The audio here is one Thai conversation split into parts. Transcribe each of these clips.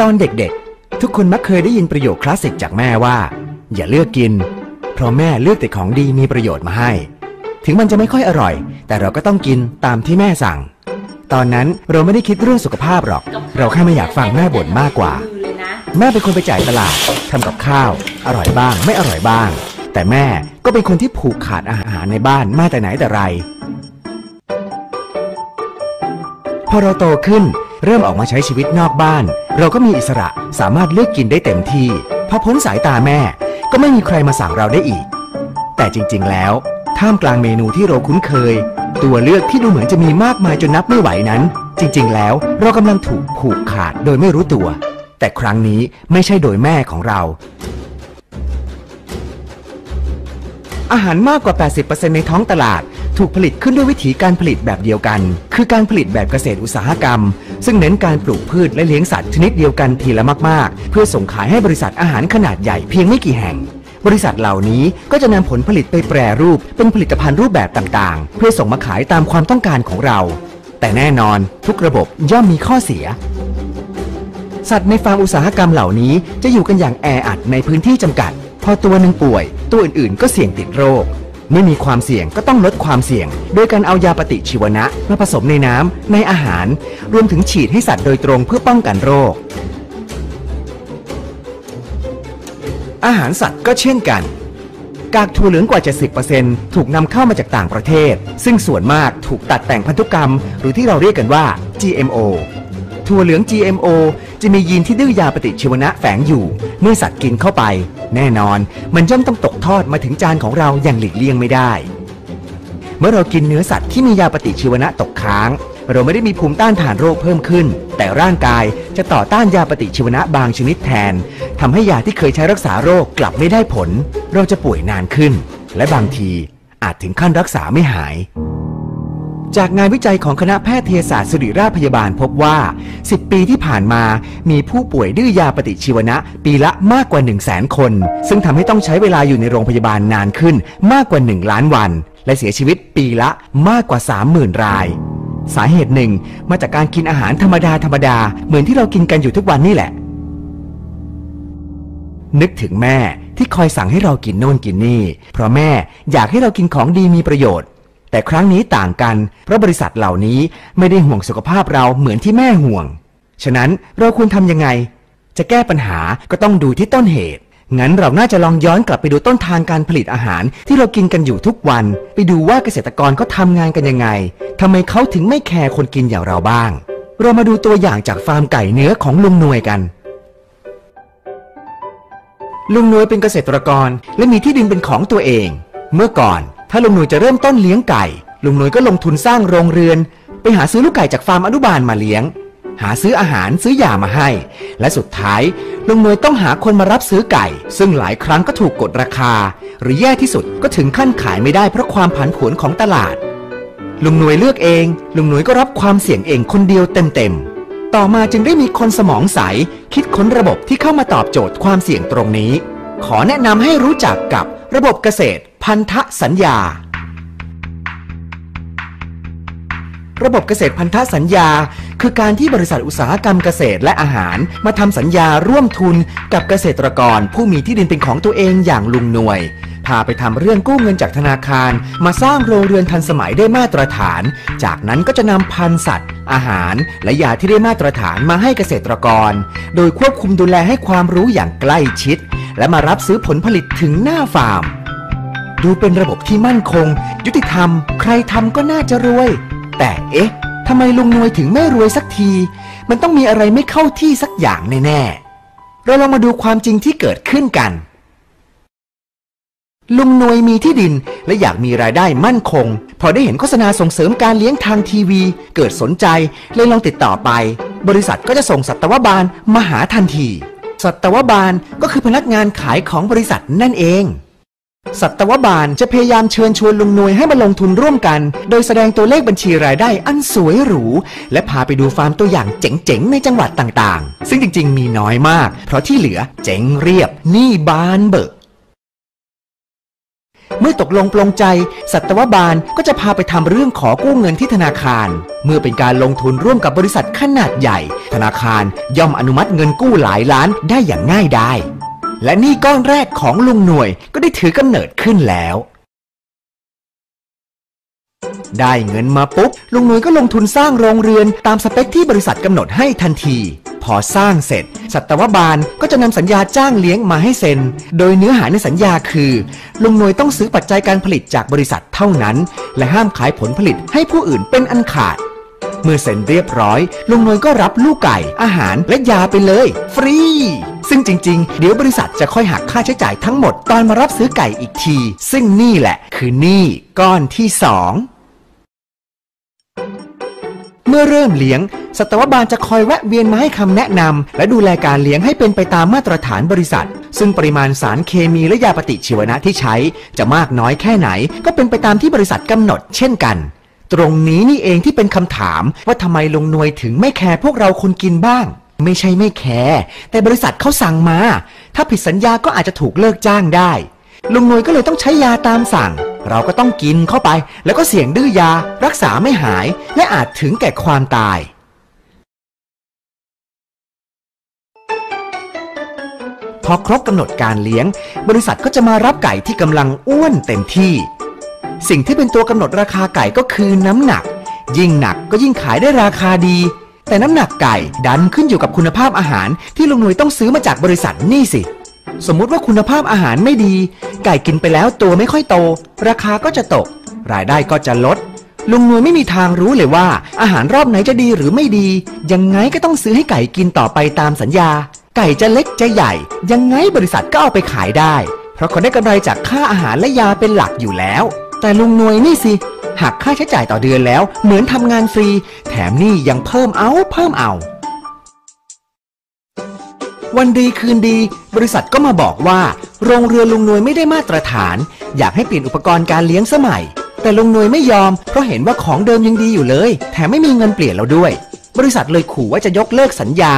ตอนเด็กๆ ทุกคนมักเคยได้ยินประโยคคลาสสิกจากแม่ว่า อย่าเลือกกิน เพราะแม่เลือกแต่ของดีมีประโยชน์มาให้ ถึงมันจะไม่ค่อยอร่อย แต่เราก็ต้องกินตามที่แม่สั่ง ตอนนั้นเราไม่ได้คิดเรื่องสุขภาพหรอก เราแค่ไม่อยากฟังแม่บ่นมากกว่า แม่เป็นคนไปจ่ายตลาดทำกับข้าว อร่อยบ้าง ไม่อร่อยบ้าง แต่แม่ก็เป็นคนที่ผูกขาดอาหารในบ้านมาแต่ไหนแต่ไร พอเราโตขึ้น เริ่มออกมาใช้ชีวิตนอกบ้าน เราก็มีอิสระสามารถเลือกกินได้เต็มที่พอพ้นสายตาแม่ ก็ไม่มีใครมาสั่งเราได้อีก แต่จริง ๆ แล้ว ท่ามกลางเมนูที่เราคุ้นเคย ตัวเลือกที่ดูเหมือนจะมีมากมายจนนับไม่ไหวนั้น จริง ๆ แล้วเรากำลังถูกผูกขาดโดยไม่รู้ตัว แต่ครั้งนี้ไม่ใช่โดยแม่ของเรา อาหารมากกว่า 80%ในท้องตลาด ถูกผลิตขึ้นด้วยวิธีการผลิตแบบเดียวกัน คือการผลิตแบบเกษตรอุตสาหกรรม ซึ่งเน้นการปลูกพืชและเลี้ยงสัตว์ชนิดเดียวกันทีละมากๆ เพื่อส่งขายให้บริษัทอาหารขนาดใหญ่เพียงไม่กี่แห่ง บริษัทเหล่านี้ก็จะนำผลผลิตไปแปรรูปเป็นผลิตภัณฑ์รูปแบบต่างๆ เพื่อส่งมาขายตามความต้องการของเรา แต่แน่นอนทุกระบบย่อมมีข้อเสียสัตว์ในฟาร์มอุตสาหกรรมเหล่านี้จะอยู่กันอย่างแออัดในพื้นที่จำกัด พอตัวหนึ่งป่วย ตัวอื่นๆ ก็เสี่ยงติดโรค เมื่อมีความเสี่ยงก็ต้องลดความเสี่ยง โดยการเอายาปฏิชีวนะมาผสมในน้ำในอาหาร รวมถึงฉีดให้สัตว์โดยตรงเพื่อป้องกันโรค อาหารสัตว์ก็เช่นกัน กากถั่วเหลืองกว่า 70%ถูกนำเข้ามาจากต่างประเทศ ซึ่งส่วนมากถูกตัดแต่งพันธุกรรม หรือที่เราเรียกกันว่า GMO ถั่วเหลือง GMO จะมียีนที่ดื้อยาปฏิชีวนะแฝงอยู่ เมื่อสัตว์กินเข้าไปแน่นอนมันย่อมต้องตกทอดมาถึงจานของเราอย่างหลีกเลี่ยงไม่ได้ เมื่อเรากินเนื้อสัตว์ที่มียาปฏิชีวนะตกค้าง เราไม่ได้มีภูมิต้านทานโรคเพิ่มขึ้น แต่ร่างกายจะต่อต้านยาปฏิชีวนะบางชนิดแทนทำให้ยาที่เคยใช้รักษาโรคกลับไม่ได้ผล เราจะป่วยนานขึ้น และบางทีอาจถึงขั้นรักษาไม่หาย จากงานวิจัยของคณะแพทยศาสตร์ศิริราชพยาบาลพบว่า 10 ปีที่ผ่านมา มีผู้ป่วยดื้อยาปฏิชีวนะ ปีละมากกว่า 1 0 0 0 0แคน ซึ่งทำให้ต้องใช้เวลาอยู่ในโรงพยาบาลนานขึ้นมากกว่า 1 ล้านวัน และเสียชีวิตปีละมากกว่า 30,000 ราย สาเหตุหนึ่งมาจากการกินอาหารธรรมดาธรรมดาเหมือนที่เรากินกันอยู่ทุกวันนี่แหละ นึกถึงแม่ที่คอยสั่งให้เรากินโน่นกินนี่ เพราะแม่อยากให้เรากินของดีมีประโยชน์ แต่ครั้งนี้ต่างกัน เพราะบริษัทเหล่านี้ไม่ได้ห่วงสุขภาพเราเหมือนที่แม่ห่วง ฉะนั้นเราควรทำยังไง จะแก้ปัญหาก็ต้องดูที่ต้นเหตุ งั้นเราน่าจะลองย้อนกลับไปดูต้นทางการผลิตอาหารที่เรากินกันอยู่ทุกวัน ไปดูว่าเกษตรกรเขาทำงานกันยังไงทำไมเขาถึงไม่แคร์คนกินอย่างเราบ้าง เรามาดูตัวอย่างจากฟาร์มไก่เนื้อของลุงนวยกันลุงนวยเป็นเกษตรกรและมีที่ดินเป็นของตัวเอง เมื่อก่อน ถ้าลุงหนวยจะเริ่มต้นเลี้ยงไก่ ลุงหนวยก็ลงทุนสร้างโรงเรือน ไปหาซื้อลูกไก่จากฟาร์มอนุบาลมาเลี้ยง หาซื้ออาหารซื้อยามาให้ และสุดท้าย ลุงหนวยต้องหาคนมารับซื้อไก่ ซึ่งหลายครั้งก็ถูกกดราคา หรือแย่ที่สุดก็ถึงขั้นขายไม่ได้เพราะความผันผวนของตลาด ลุงหนวยเลือกเอง ลุงหนวยก็รับความเสี่ยงเองคนเดียวเต็มๆต่อมาจึงได้มีคนสมองใส คิดค้นระบบที่เข้ามาตอบโจทย์ความเสี่ยงตรงนี้ ขอแนะนำให้รู้จักกับระบบเกษตร พันธสัญญา ระบบเกษตรพันธสัญญา คือการที่บริษัทอุตสาหกรรมเกษตรและอาหารมาทำสัญญาร่วมทุนกับเกษตรกรผู้มีที่ดินเป็นของตัวเองอย่างลุงหน่วย พาไปทำเรื่องกู้เงินจากธนาคาร มาสร้างโรงเรือนทันสมัยได้มาตรฐาน จากนั้นก็จะนำพันธุ์สัตว์ อาหาร และยาที่ได้มาตรฐานมาให้เกษตรกร โดยควบคุมดูแลให้ความรู้อย่างใกล้ชิด และมารับซื้อผลผลิตถึงหน้าฟาร์ม ดูเป็นระบบที่มั่นคง ยุติธรรม ใครทำก็น่าจะรวย แต่เอ๊ะทำไมลุงนวยถึงไม่รวยสักที มันต้องมีอะไรไม่เข้าที่สักอย่างแน่ๆ เราลองมาดูความจริงที่เกิดขึ้นกัน ลุงนวยมีที่ดินและอยากมีรายได้มั่นคง พอได้เห็นโฆษณาส่งเสริมการเลี้ยงทางทีวี เกิดสนใจเลยลองติดต่อไป บริษัทก็จะส่งสัตวบาลมาหาทันที สัตวบาลก็คือพนักงานขายของบริษัทนั่นเอง สัตวบาลจะพยายามเชิญชวนลุงนวยให้มาลงทุนร่วมกัน โดยแสดงตัวเลขบัญชีรายได้อันสวยหรู และพาไปดูฟาร์มตัวอย่างเจ๋งๆ ในจังหวัดต่างๆ ซึ่งจริงๆ มีน้อยมาก เพราะที่เหลือเจ๋งเรียบหนี่บานเบิกเมื่อตกลงปลงใจ สัตวบาลก็จะพาไปทำเรื่องขอกู้เงินที่ธนาคาร เมื่อเป็นการลงทุนร่วมกับบริษัทขนาดใหญ่ ธนาคารย่อมอนุมัติเงินกู้หลายล้านได้อย่างง่ายดาย และหนี่ก้อนแรกของลุงหน่วยก็ได้ถือกำเนิดขึ้นแล้ว ได้เงินมาปุ๊บ ลุงหน่วยก็ลงทุนสร้างโรงเรือนตามสเปคที่บริษัทกำหนดให้ทันที พอสร้างเสร็จ สัตวบาลก็จะนำสัญญาจ้างเลี้ยงมาให้เซ็น โดยเนื้อหาในสัญญาคือ ลุงหน่วยต้องซื้อปัจจัยการผลิตจากบริษัทเท่านั้น และห้ามขายผลผลิตให้ผู้อื่นเป็นอันขาดเมื่อเซ็นเรียบร้อย ลุงหน่วยก็รับลูกไก่ อาหารและยาไปเลย ฟรี ซึ่งจริง ๆ เดี๋ยวบริษัทจะค่อยหักค่าใช้จ่ายทั้งหมดตอนมารับซื้อไก่อีกที ซึ่งนี่แหละคือหนี้ก้อนที่สองเมื่อเริ่มเลี้ยง สัตวบาลจะคอยแวะเวียนมาให้คำแนะนำและดูแลการเลี้ยงให้เป็นไปตามมาตรฐานบริษัท ซึ่งปริมาณสารเคมีและยาปฏิชีวนะที่ใช้ จะมากน้อยแค่ไหน ก็เป็นไปตามที่บริษัทกำหนดเช่นกัน ตรงนี้นี่เองที่เป็นคำถามว่าทำไมลงนวยถึงไม่แคร์พวกเราคนกินบ้าง ไม่ใช่ไม่แคร์แต่บริษัทเขาสั่งมา ถ้าผิดสัญญาก็อาจจะถูกเลิกจ้างได้ ลุงนวยก็เลยต้องใช้ยาตามสั่ง เราก็ต้องกินเข้าไป แล้วก็เสี่ยงดื้อยา รักษาไม่หาย และอาจถึงแก่ความตาย พอครบกำหนดการเลี้ยง บริษัทก็จะมารับไก่ที่กำลังอ้วนเต็มที่ สิ่งที่เป็นตัวกำหนดราคาไก่ก็คือน้ำหนัก ยิ่งหนักก็ยิ่งขายได้ราคาดี แต่น้ำหนักไก่ดันขึ้นอยู่กับคุณภาพอาหารที่ลุงหน่ยต้องซื้อมาจากบริษัทนี่สิ สมมุติว่าคุณภาพอาหารไม่ดี ไก่กินไปแล้วตัวไม่ค่อยโต ราคาก็จะตก รายได้ก็จะลด ลุงหน่ยไม่มีทางรู้เลยว่า อาหารรอบไหนจะดีหรือไม่ดี ยังไงก็ต้องซื้อให้ไก่กินต่อไปตามสัญญา ไก่จะเล็กจะใหญ่ ยังไงบริษัทก็เอาไปขายได้ เพราะเขาได้กำไรจากค่าอาหารและยาเป็นหลักอยู่แล้ว แต่ลุงหน่วยนี่สิ หักค่าใช้จ่ายต่อเดือนแล้ว เหมือนทำงานฟรี แถมหนี่ยังเพิ่มเอาเพิ่มเอา วันดีคืนดี บริษัทก็มาบอกว่า โรงเรือลุงนวยไม่ได้มาตรฐาน อยากให้เปลี่ยนอุปกรณ์การเลี้ยงสมัย แต่ลุงนวยไม่ยอม เพราะเห็นว่าของเดิมยังดีอยู่เลย แถมไม่มีเงินเปลี่ยนแล้วด้วย บริษัทเลยขู่ว่าจะยกเลิกสัญญา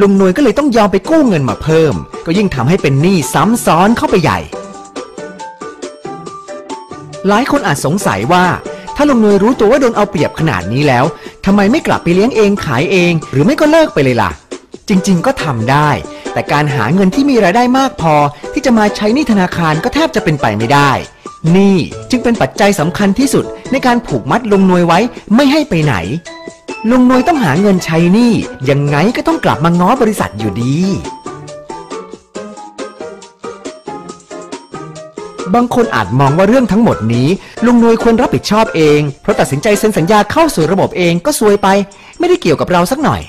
ลุงนวยก็เลยต้องยอมไปกู้เงินมาเพิ่ม ก็ยิ่งทำให้เป็นหนี้ซ้ำซ้อนเข้าไปใหญ่ หลายคนอาจสงสัยว่า ถ้าลุงนวยรู้ตัวว่าโดนเอาเปรียบขนาดนี้แล้วทำไมไม่กลับไปเลี้ยงเองขายเอง หรือไม่ก็เลิกไปเลยล่ะ จริง ๆ ก็ทำได้ แต่การหาเงินที่มีรายได้มากพอ ที่จะมาใช้หนี้ธนาคารก็แทบจะเป็นไปไม่ได้ นี่จึงเป็นปัจจัยสำคัญที่สุดในการผูกมัดลุงนวยไว้ไม่ให้ไปไหนลุงนวยต้องหาเงินใช้หนี้ยังไงก็ต้องกลับมาง้อบริษัทอยู่ดี บางคนอาจมองว่าเรื่องทั้งหมดนี้ ลุงนวยควรรับผิดชอบเอง เพราะตัดสินใจเซ็นสัญญาเข้าสู่ระบบเองก็ซวยไป ไม่ได้เกี่ยวกับเราสักหน่อย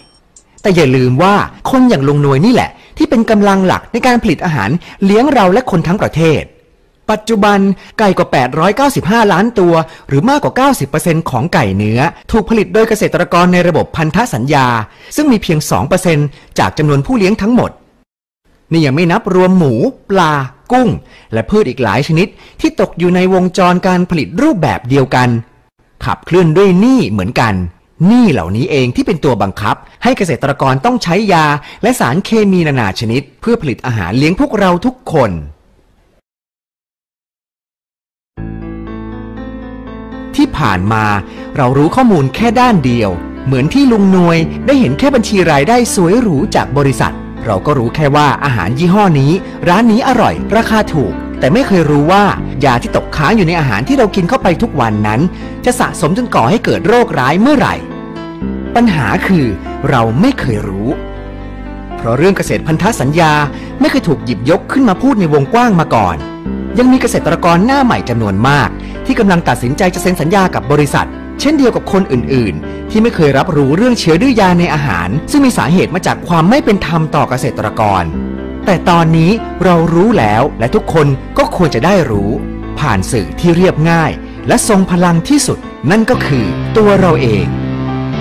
แต่อย่าลืมว่าคนอย่างลุงนวยนี่แหละ ที่เป็นกำลังหลักในการผลิตอาหารเลี้ยงเราและคนทั้งประเทศ ปัจจุบันไก่กว่า 895 ล้านตัว หรือมากกว่า 90%ของไก่เนื้อ ถูกผลิตโดยเกษตรกรในระบบพันธสัญญา ซึ่งมีเพียง 2%จากจำนวนผู้เลี้ยงทั้งหมด นี่ยังไม่นับรวมหมู ปลา กุ้ง และพืชอีกหลายชนิด ที่ตกอยู่ในวงจรการผลิตรูปแบบเดียวกัน ขับเคลื่อนด้วยหนี้เหมือนกันหนี้เหล่านี้เองที่เป็นตัวบังคับ ให้เกษตรกรต้องใช้ยา และสารเคมีนานาชนิด เพื่อผลิตอาหารเลี้ยงพวกเราทุกคน ที่ผ่านมาเรารู้ข้อมูลแค่ด้านเดียว เหมือนที่ลุงนวยได้เห็นแค่บัญชีรายได้สวยหรูจากบริษัท เราก็รู้แค่ว่าอาหารยี่ห้อนี้ ร้านนี้อร่อย ราคาถูก แต่ไม่เคยรู้ว่ายาที่ตกค้างอยู่ในอาหารที่เรากินเข้าไปทุกวันนั้น จะสะสมจนก่อให้เกิดโรคร้ายเมื่อไหร่ ปัญหาคือเราไม่เคยรู้ เพราะเรื่องเกษตรพันธสัญญาไม่เคยถูกหยิบยกขึ้นมาพูดในวงกว้างมาก่อน ยังมีเกษตรกรหน้าใหม่จำนวนมาก ที่กำลังตัดสินใจจะเซ็นสัญญากับบริษัท เช่นเดียวกับคนอื่นๆ ที่ไม่เคยรับรู้เรื่องเชื้อดื้อยาในอาหาร ซึ่งมีสาเหตุมาจากความไม่เป็นธรรมต่อเกษตรกร แต่ตอนนี้เรารู้แล้วและทุกคนก็ควรจะได้รู้ ผ่านสื่อที่เรียบง่าย และทรงพลังที่สุด นั่นก็คือตัวเราเอง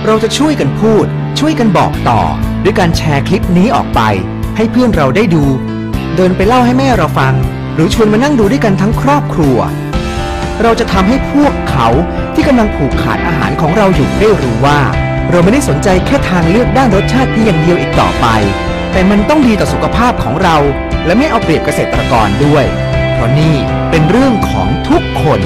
เราจะช่วยกันพูด ช่วยกันบอกต่อ ด้วยการแชร์คลิปนี้ออกไป ให้เพื่อนเราได้ดู เดินไปเล่าให้แม่เราฟัง หรือชวนมานั่งดูด้วยกันทั้งครอบครัว เราจะทำให้พวกเขาที่กำลังผูกขาดอาหารของเราอยู่ได้รู้ว่า เราไม่ได้สนใจแค่ทางเลือกด้านรสชาติเพียงอย่างเดียวอีกต่อไป แต่มันต้องดีต่อสุขภาพของเรา และไม่เอาเปรียบเกษตรกรด้วย เพราะนี่เป็นเรื่องของทุกคน